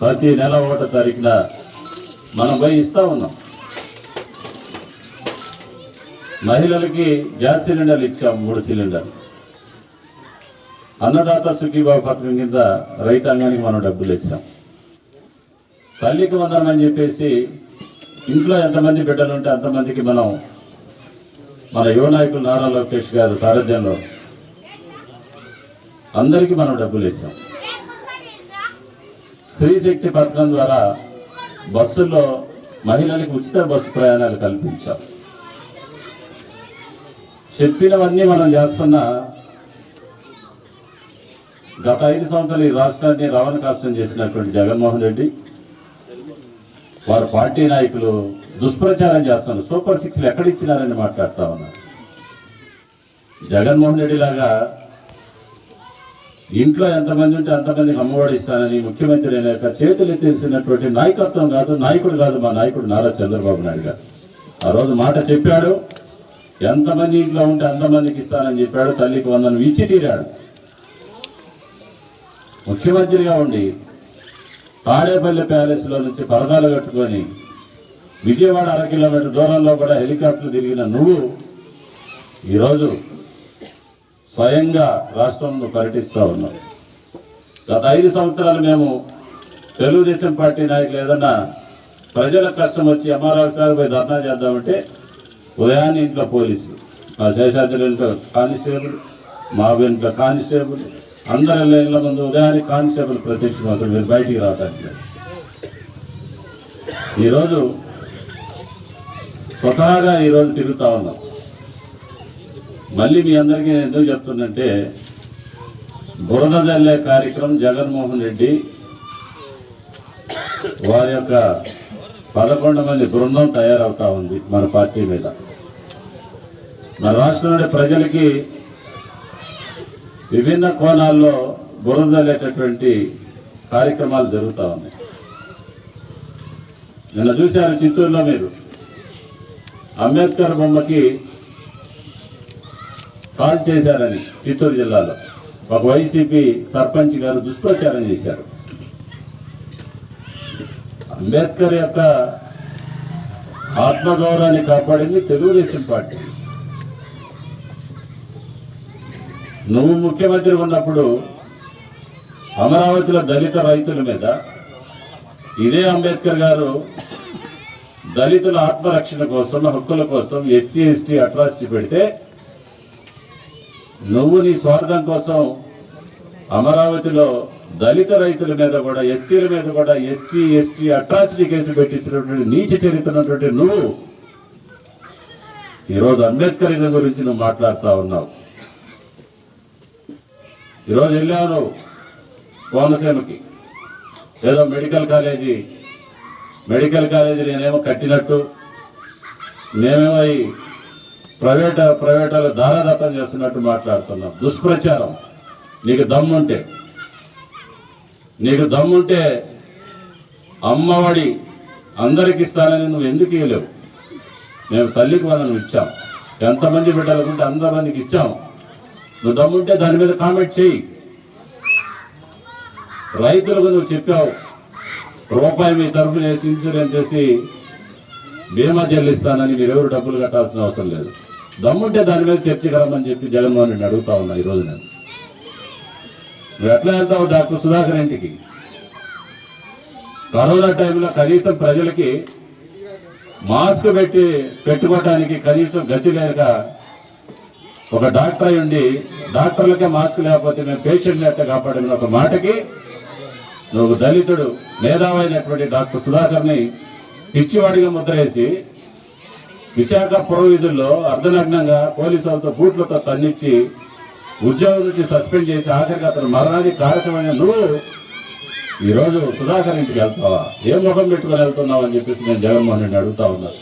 ప్రతి నెల ఒకటో తారీఖున మనం పోయి ఇస్తా ఉన్నాం. మహిళలకి గ్యాస్ సిలిండర్లు ఇచ్చాం మూడు సిలిండర్లు. అన్నదాత సుఖీబాబు పథకం కింద రైతాంగానికి మనం డబ్బులు ఇచ్చాం తల్లికి వందనం చెప్పేసి ఇంట్లో ఎంతమంది బిడ్డలు ఉంటే అంతమందికి మనం మన యువ నాయకులు నారా లోకేష్ గారు సారథ్యంలో అందరికీ మనం డబ్బులు ఇచ్చాం స్త్రీ శక్తి పథకం ద్వారా బస్సుల్లో మహిళలకు ఉచిత బస్సు ప్రయాణాలు కల్పించాం. చెప్పినవన్నీ మనం చేస్తున్న గత ఐదు సంవత్సరాలు ఈ రాష్ట్రాన్ని రవాణా కష్టం చేసినటువంటి జగన్మోహన్ రెడ్డి వారి పార్టీ నాయకులు దుష్ప్రచారం చేస్తున్నారు. సూపర్ సిక్స్లు ఎక్కడిచ్చినారని మాట్లాడుతా ఉన్నారు. జగన్మోహన్ రెడ్డి లాగా ఇంట్లో ఎంతమంది ఉంటే అంతమందికి అమ్మఒడి ఇస్తానని ముఖ్యమంత్రి అనేక చేతులు ఎత్తేసినటువంటి నాయకత్వం కాదు నాయకుడు కాదు మా నాయకుడు నారా చంద్రబాబు నాయుడు గారు. ఆ రోజు మాట చెప్పాడు ఎంతమంది ఇంట్లో ఉంటే అంతమందికి ఇస్తానని చెప్పాడు తల్లికి వందను ఇచ్చి తీరాడు. ముఖ్యమంత్రిగా ఉండి తాడేపల్లి ప్యాలెస్లో నుంచి పరదాలు కట్టుకొని విజయవాడ అర కిలోమీటర్ దూరంలో కూడా హెలికాప్టర్ తిరిగిన నువ్వు ఈరోజు స్వయంగా రాష్ట్రంలో పర్యటిస్తూ ఉన్నాం. గత ఐదు సంవత్సరాలు మేము తెలుగుదేశం పార్టీ నాయకులు ఏదన్నా ప్రజల కష్టం వచ్చి ఎంఆర్ఆర్ గారు పోయి ధర్నా చేద్దామంటే ఉదయాన్నే ఇంట్లో పోలీసులు మా శేషాద్రి ఇంట్లో కానిస్టేబుల్ మా ఇంట్లో కానిస్టేబుల్ అందరి ఇళ్ళ ముందు ఉదయాన్నే కానిస్టేబుల్ ప్రత్యక్షమవుతారు మీరు బయటికి రావడానికి ఈరోజు స్వతహాగా ఈరోజు తిరుగుతా ఉన్నాం. మళ్ళీ మీ అందరికీ నేను ఎందుకు చెప్తున్నంటే బురద జల్లే కార్యక్రమం జగన్మోహన్ రెడ్డి వారి యొక్క పదకొండు మంది బృందం తయారవుతా ఉంది మన పార్టీ మీద. మన రాష్ట్రంలోని ప్రజలకి విభిన్న కోణాల్లో బురదల్లేటటువంటి కార్యక్రమాలు జరుగుతూ ఉన్నాయి. నిన్న చూశారు చిత్తూరులో మీరు. అంబేద్కర్ బొమ్మకి కాల్ చేశారని చిత్తూరు జిల్లాలో. ఒక వైసీపీ సర్పంచ్ గారు దుష్ప్రచారం చేశారు. అంబేద్కర్ యొక్క ఆత్మగౌరవాన్ని కాపాడింది తెలుగుదేశం పార్టీ. నువ్వు ముఖ్యమంత్రి ఉన్నప్పుడు అమరావతిలో దళిత రైతుల మీద ఇదే అంబేద్కర్ గారు దళితుల ఆత్మరక్షణ కోసం హక్కుల కోసం ఎస్సీ ఎస్టీ అట్రాసిటీ పెడితే నువ్వు నీ స్వార్థం కోసం అమరావతిలో దళిత రైతుల మీద కూడా ఎస్సీల మీద కూడా ఎస్సీ ఎస్టీ అట్రాసిటీ కేసు పెట్టించినటువంటి నీచ చరిత్రనటువంటి నువ్వు ఈరోజు అంబేద్కర్ గురించి నువ్వు మాట్లాడుతూ ఉన్నావు. ఈరోజు వెళ్ళావు నువ్వు కోనసీమకి. ఏదో మెడికల్ కాలేజీ మెడికల్ కాలేజీ నేనేమో కట్టినట్టు మేమేమో ప్రైవేట్ ప్రైవేట్ వాళ్ళు దారాదత్తం చేస్తున్నట్టు మాట్లాడుతున్నాం. దుష్ప్రచారం. నీకు దమ్ముంటే. నీకు దమ్ముంటే అమ్మఒడి అందరికి ఇస్తానని నువ్వు ఎందుకు ఇవ్వలేవు మేము తల్లికి వందనం ఇచ్చాం. ఎంతమంది బిడ్డలకుంటే అంతమందికి ఇచ్చాం. నువ్వు దమ్ముంటే దాని మీద కామెంట్ చేయి. రైతులకు నువ్వు చెప్పావు. రూపాయి మీ తరఫున వేసి ఇన్సూరెన్స్ చేసి బీమా చెల్లిస్తానని మీరెవరు డబ్బులు కట్టాల్సిన అవసరం లేదు. దమ్ముంటే దాని మీద చర్చగలమని చెప్పి జగన్మోహన్ రెడ్డి అడుగుతా ఉన్నా ఈరోజు నేను నువ్వు ఎట్లా వెళ్తావు డాక్టర్ సుధాకర్ ఇంటికి? కరోనా టైంలో కనీసం ప్రజలకి మాస్క్ పెట్టి పెట్టుకోవటానికి కనీసం గతి లేక ఒక డాక్టర్ అయి ఉండి డాక్టర్లకే మాస్క్ లేకపోతే మేము పేషెంట్ ఎట్లా కాపాడిన ఒక మాటకి నువ్వు దళితుడు మేధావైనటువంటి డాక్టర్ సుధాకర్ని పిచ్చివాడిగా ముద్రేసి విశాఖ పుర అర్ధనగ్నంగా పోలీసులతో బూట్లతో తన్నిచ్చి ఉద్యోగం నుంచి సస్పెండ్ చేసి ఆఖరికి అతను మరణానికి కారకమైన నువ్వు ఈరోజు సుధాకర్ ఇంటికి వెళ్తావా? ఏ ముఖం పెట్టుకొని వెళ్తున్నావు అని చెప్పేసి నేను జగన్మోహన్ రెడ్డి అడుగుతా ఉన్నాను